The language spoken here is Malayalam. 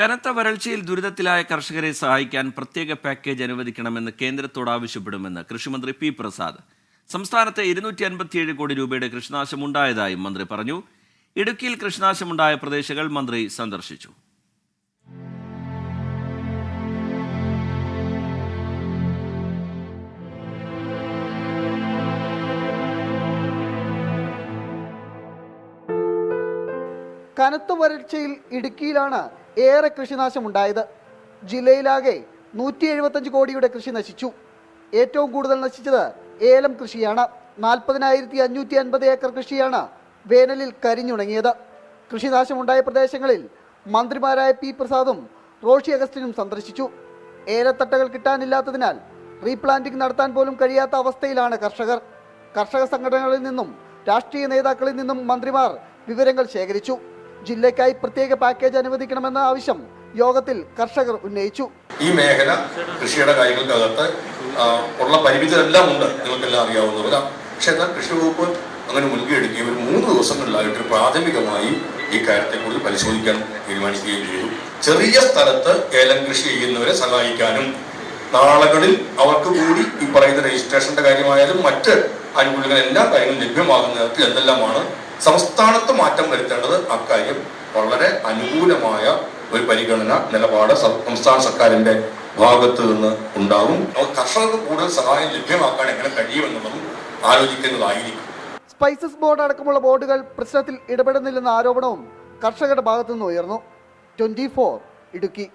കനത്ത വരൾച്ചയിൽ ദുരിതത്തിലായ കർഷകരെ സഹായിക്കാൻ പ്രത്യേക പാക്കേജ് അനുവദിക്കണമെന്ന് കേന്ദ്രത്തോട് ആവശ്യപ്പെടുമെന്ന് കൃഷിമന്ത്രി പി പ്രസാദ്. സംസ്ഥാനത്ത് ഇരുന്നൂറ്റി അൻപത്തിയേഴ് കോടി രൂപയുടെ കൃഷിനാശമുണ്ടായതായും മന്ത്രി പറഞ്ഞു. ഇടുക്കിയിൽ കൃഷിനാശമുണ്ടായ പ്രദേശങ്ങൾ മന്ത്രി സന്ദർശിച്ചു. കനത്ത വരൾച്ചയിൽ ഇടുക്കിയിലാണ് ഏറെ കൃഷിനാശം കൃഷിനാശമുണ്ടായത് ജില്ലയിലാകെ നൂറ്റി എഴുപത്തഞ്ച് കോടിയുടെ കൃഷി നശിച്ചു. ഏറ്റവും കൂടുതൽ നശിച്ചത് ഏലം കൃഷിയാണ്. നാൽപ്പതിനായിരത്തി അഞ്ഞൂറ്റി അൻപത് ഏക്കർ കൃഷിയാണ് വേനലിൽ കരിഞ്ഞുണങ്ങിയത്. കൃഷിനാശമുണ്ടായ പ്രദേശങ്ങളിൽ മന്ത്രിമാരായ പി പ്രസാദും റോഷി അഗസ്റ്റിനും സന്ദർശിച്ചു. ഏലത്തട്ടകൾ കിട്ടാനില്ലാത്തതിനാൽ റീപ്ലാന്റിംഗ് നടത്താൻ പോലും കഴിയാത്ത അവസ്ഥയിലാണ് കർഷകർ. കർഷക സംഘടനകളിൽ നിന്നും രാഷ്ട്രീയ നേതാക്കളിൽ നിന്നും മന്ത്രിമാർ വിവരങ്ങൾ ശേഖരിച്ചു. ജില്ലയ്ക്കായി പ്രത്യേക പാക്കേജ് അനുവദിക്കണമെന്ന ആവശ്യം യോഗത്തിൽ കർഷകർ ഉന്നയിച്ചു. ഈ മേഖല കൃഷിയുടെ കാര്യങ്ങൾക്കകത്ത് ഉള്ള പരിമിതികളെല്ലാം ഉണ്ട്. നിങ്ങൾക്കെല്ലാം അറിയാവുന്നവരാ. പക്ഷെ എന്നാൽ കൃഷി വകുപ്പ് അങ്ങനെ മുൻകൈ ഒരു മൂന്ന് ദിവസങ്ങളിലായിട്ട് പ്രാഥമികമായി ഈ കാര്യത്തെക്കുറിച്ച് പരിശോധിക്കാൻ തീരുമാനിക്കുകയും ചെയ്തു. ചെറിയ സ്ഥലത്ത് ഏലം കൃഷി ചെയ്യുന്നവരെ സഹായിക്കാനും നാളുകളിൽ അവർക്ക് കൂടി ഈ പറയുന്ന രജിസ്ട്രേഷന്റെ കാര്യമായാലും മറ്റ് ആനുകൂല്യങ്ങൾ എല്ലാ കാര്യങ്ങളും ലഭ്യമാകുന്ന എന്തെല്ലാമാണ് സംസ്ഥാനത്ത് മാറ്റം വരുത്തേണ്ടത് അക്കാര്യം വളരെ അനുകൂലമായ ഒരു പരിഗണന നിലപാട് സംസ്ഥാന സർക്കാരിന്റെ ഭാഗത്ത് നിന്ന് അപ്പോൾ കർഷകർക്ക് കൂടുതൽ സഹായം ലഭ്യമാക്കാൻ എങ്ങനെ കഴിയുമെന്നുള്ളതും ആലോചിക്കുന്നതായിരിക്കും. സ്പൈസസ് ബോർഡ് അടക്കമുള്ള ബോർഡുകൾ പ്രശ്നത്തിൽ ഇടപെടുന്നില്ലെന്ന ആരോപണവും കർഷകരുടെ ഭാഗത്തുനിന്ന് ഉയർന്നു. ട്വന്റി ഇടുക്കി.